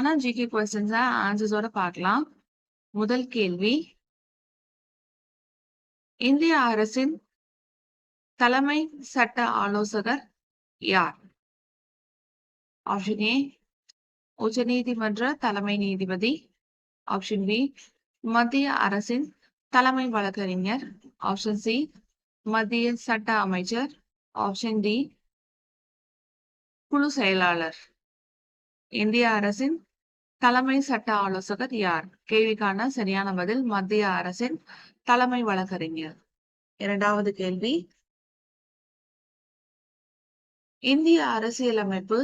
கேள்விக்கான GK questions ஆன்சர்ஸோட பார்க்கலாம். முதல் கேள்வி. இந்திய அரசின் தலைமை சட்ட ஆலோசகர் யார்? ஆப்ஷன் ஏ உச்சநீதிமன்ற தலைமை நீதிபதி. ஆப்ஷன் பி மத்திய அரசின் தலைமை வழக்கறிஞர். ஆப்ஷன் சி மத்திய சட்ட அமைச்சர். ஆப்ஷன் டி குழு செயலாளர். இந்திய அரசின் தலைமை சட்ட ஆலோசகர் யார்? கேள்விக்கான சரியான பதில் மத்திய அரசின் தலைமை வழக்கறிஞர். இரண்டாவது கேள்வி. இந்திய அரசியலமைப்பு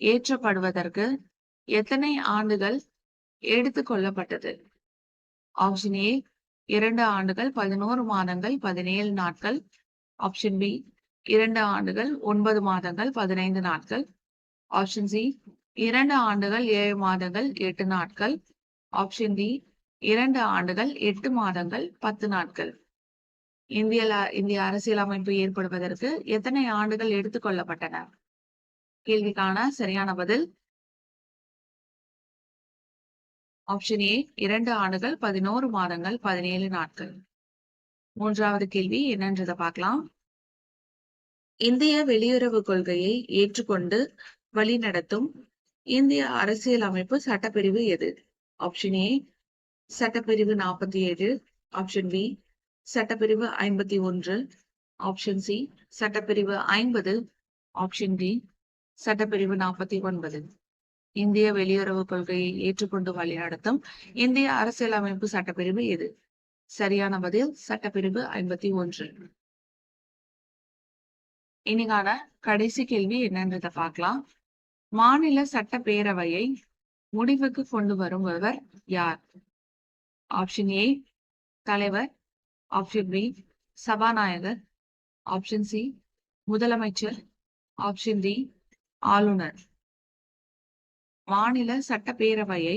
ஏற்றப்படுவதற்கு எத்தனை ஆண்டுகள் எடுத்துக் கொள்ளப்பட்டது? ஆப்ஷன் ஏ இரண்டு ஆண்டுகள் பதினோரு மாதங்கள் பதினேழு நாட்கள். ஆப்ஷன் பி இரண்டு ஆண்டுகள் ஒன்பது மாதங்கள் பதினைந்து நாட்கள். ஆப்ஷன் சி இரண்டு ஆண்டுகள் ஏழு மாதங்கள் எட்டு நாட்கள். ஆப்ஷன் டி இரண்டு ஆண்டுகள் எட்டு மாதங்கள் பத்து நாட்கள். இந்திய இந்திய அரசியலமைப்பு ஏற்படுவதற்கு எத்தனை ஆண்டுகள் எடுத்துக்கொள்ளப்பட்டன கேள்விக்கான சரியான பதில். ஆப்ஷன் ஏ இரண்டு ஆண்டுகள் பதினோரு மாதங்கள் பதினேழு நாட்கள். மூன்றாவது கேள்வி என்னன்றதை பார்க்கலாம். இந்திய வெளியுறவு கொள்கையை ஏற்றுக்கொண்டு வழிநடத்தும் இந்திய அரசியல் அமைப்பு சட்டப்பிரிவு எது? ஆப்ஷன் ஏ சட்டப்பிரிவு நாற்பத்தி ஏழு. ஆப்ஷன் பி சட்டப்பிரிவு ஐம்பத்தி ஒன்று. ஆப்ஷன் சி சட்டப்பிரிவு ஐம்பது. ஆப்ஷன் டி சட்டப்பிரிவு நாற்பத்தி ஒன்பது. இந்திய வெளியுறவு கொள்கையை ஏற்றுக்கொண்டு வழிநடத்தும் இந்திய அரசியலமைப்பு சட்டப்பிரிவு எது? சரியான பதில் சட்டப்பிரிவு ஐம்பத்தி ஒன்று. இன்னைக்கான கடைசி கேள்வி என்னன்றதை பார்க்கலாம். மாநில சட்டப்பேரவையை முடிவுக்கு கொண்டு வருபவர் யார்? ஆப்ஷன் ஏ தலைவர். ஆப்ஷன் பி சபாநாயகர். ஆப்ஷன் சி முதலமைச்சர். ஆப்ஷன் டி ஆளுநர். மாநில சட்டப்பேரவையை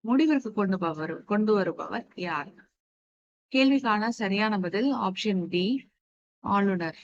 முடிவிற்கு கொண்டு பவர் கொண்டு வருபவர் யார்? கேள்விக்கான சரியான பதில் ஆப்ஷன் டி ஆளுநர்.